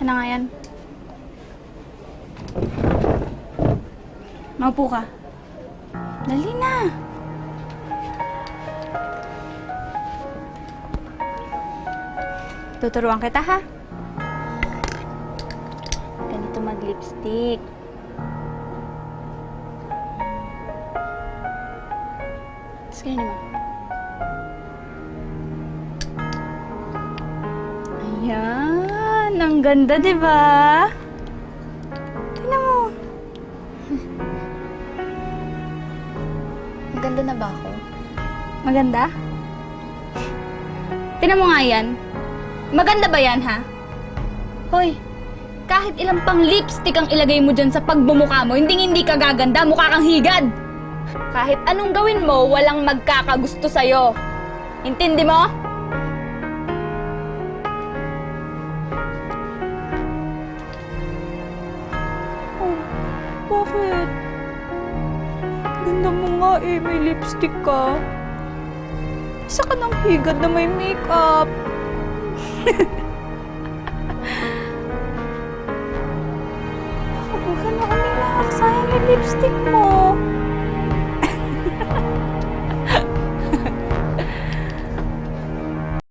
Ano nga yan? Maupo ka. Dali na. Tuturuan kita ha. Ganito mag-lipstick. Tapos ganyan mo. Ayan. Ang ganda, di ba? Tingnan mo. Maganda na ba ako? Maganda? Tingnan mo nga yan. Maganda ba yan, ha? Hoy, kahit ilang pang lipstick ang ilagay mo dyan sa pagbumukha mo, hindi hindi ka gaganda, mukha kang higad. Kahit anong gawin mo, walang magkakagusto sa'yo. Intindi mo? Bakit? Ganda mo nga eh, may lipstick ka. Isa ka ng higad na may makeup. Huwag ka na umiyak. Sayang yung lipstick mo.